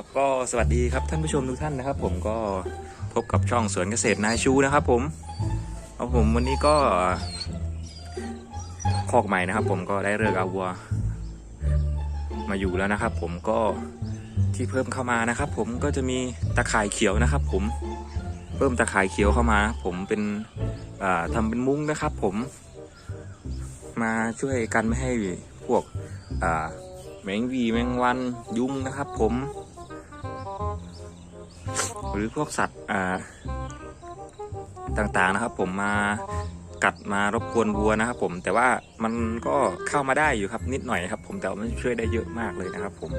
ครับก็สวัสดีครับท่านผู้ชมทุกท่านนะครับ ผมก็พบกับช่องสวนเกษตรนายชูนะครับ ผมเอาผมวันนี้ก็คอกใหม่นะครับ ผมก็ได้เลิกเอาวัว มาอยู่แล้วนะครับ ผมก็ที่เพิ่มเข้ามานะครับ ผมก็จะมีตะข่ายเขียวนะครับ ผมเพิ่มตะข่ายเขียวเข้ามา ผมเป็นอ่าทำเป็นมุ้งนะครับ ผมมาช่วยกันไม่ให้พวกแมงวีแมงวันยุงนะครับ ผม รือพวกสัตว์ต่างๆนะครับ ผมมากัดมารบกวนวัวนะครับ ผมแต่ว่ามันก็เข้ามาได้อยู่ครับนิดหน่อยครับ ผมแต่ว่ามันช่วยได้เยอะมากเลยนะครับ ผม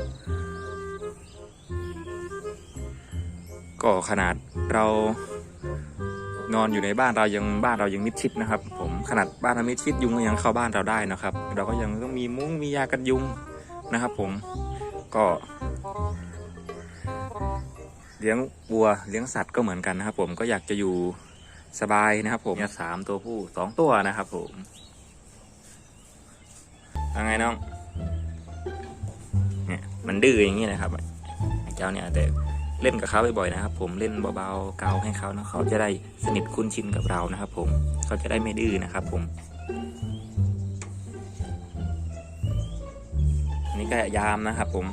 ก็ขนาดเรานอนอยู่ในบ้านเรายังบ้านเรายังมิดชิดนะครับ ผมขนาดบ้านเรามิดชิดยุงก็ยังเข้าบ้านเราได้นะครับ เราก็ยังต้องมีมุ้งมียากันยุงนะครับ ผมก็ เลี้ยงวัวเลี้ยงสัตว์ก็เหมือนกันนะครับ ผมก็อยากจะอยู่สบายนะครับ ผมมีสามตัวผู้สองตัวนะครับ ผมยังไงน้องเนี่ยมันดื้ออย่างนี้นะครับเจ้าเนี่ยแต่เล่นกับเขาบ่อยๆนะครับ ผมเล่นเบาๆเกาให้เขานะเขาจะได้สนิทคุ้นชินกับเรานะครับ ผมเขาจะได้ไม่ดื้อนะครับ ผมนนี้ก็ยามนะครับ ผม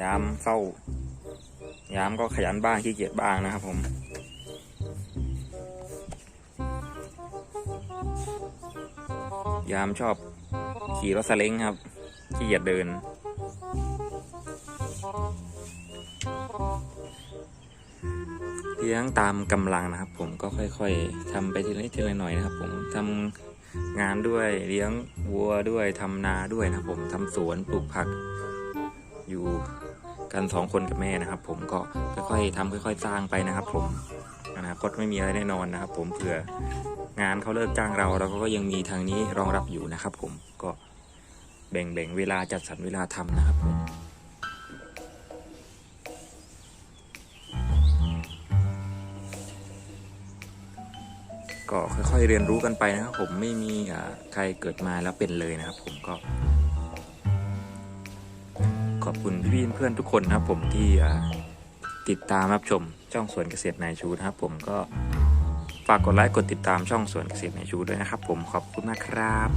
ยามเฝ้ายามก็ขยันบ้างขี้เกียจบ้างนะครับผม ยามชอบขี่รถสเล้งครับขี้เกียจเดิน เลี้ยงตามกำลังนะครับ ผมก็ค่อยๆทำไปทีละนิดทีละหน่อยนะครับผมทำงานด้วยเลี้ยงวัวด้วยทำนาด้วยนะครับผมทำสวนปลูกผักอยู่ กันสองคนกับแม่นะครับ ผมก็ค่อยๆทำค่อย ๆ สร้างไปนะครับ ผมอนาคตไม่มีอะไรแน่นอนนะครับ ผมเผื่องานเขาเลิกจ้างเราเราก็ยังมีทางนี้รองรับอยู่นะครับ ผมก็แบ่งๆเวลาจัดสรรเวลาทำนะครับผมก็ค่อยๆเรียนรู้กันไปนะครับ ผมไม่มีอ่าใครเกิดมาแล้วเป็นเลยนะครับ ผมก็ ขอบคุณพี่เพื่อนทุกคนนะครับผมที่ติดตามรับชมช่องสวนเกษตรนายชูนะครับ ผมก็ฝากกดไลค์กดติดตามช่องสวนเกษตรนายชูด้วยนะครับ ผมขอบคุณมากครับ